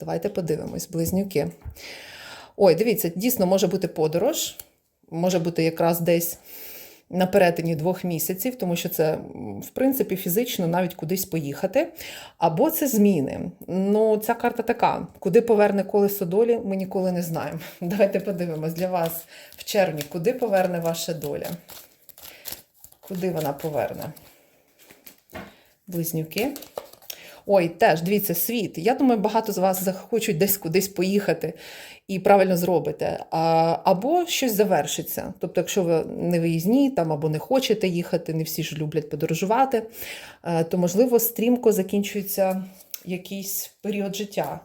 Давайте подивимось, близнюки. Ой, дивіться, дійсно може бути подорож, може бути якраз десь на перетині двох місяців, тому що це, в принципі, фізично навіть кудись поїхати. Або це зміни. Ну, ця карта така: куди поверне колесо долі, ми ніколи не знаємо. Давайте подивимось для вас в червні, куди поверне ваша доля. Куди вона поверне? Близнюки. Ой, теж дивіться, світ. Я думаю, багато з вас захочуть десь кудись поїхати і правильно зробите. А, або щось завершиться. Тобто, якщо ви не виїзні там або не хочете їхати, не всі ж люблять подорожувати, е, то можливо стрімко закінчується якийсь період життя.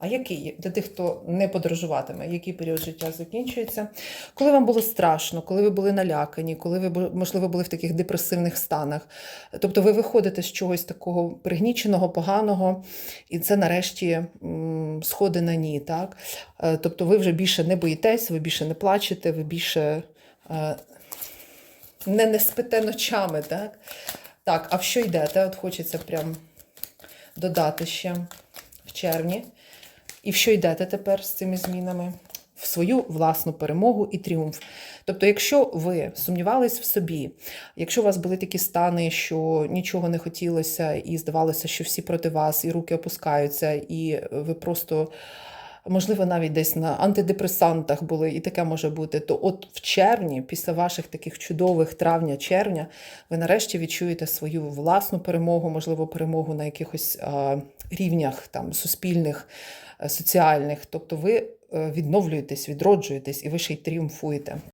А який для тих, хто не подорожуватиме, який період життя закінчується? Коли вам було страшно, коли ви були налякані, коли ви можливо були в таких депресивних станах. Тобто ви виходите з чогось такого пригніченого, поганого, і це нарешті сходи на ні. Так? Е, Тобто ви вже більше не боїтесь, ви більше не плачете, ви більше е, не, не спите ночами. Так? так, а в що йдете? От хочеться прям додати ще в червні. І в що йдете тепер з цими змінами? В свою власну перемогу і тріумф. Тобто, якщо ви сумнівались в собі, якщо у вас були такі стани, що нічого не хотілося, і здавалося, що всі проти вас, і руки опускаються, і ви просто, можливо, навіть десь на антидепресантах були, і таке може бути, то от в червні, після ваших таких чудових травня-червня, ви нарешті відчуєте свою власну перемогу, можливо, перемогу на якихось рівнях там суспільних, е, соціальних. Тобто ви е, відновлюєтесь, відроджуєтесь, і ви ще й тріумфуєте.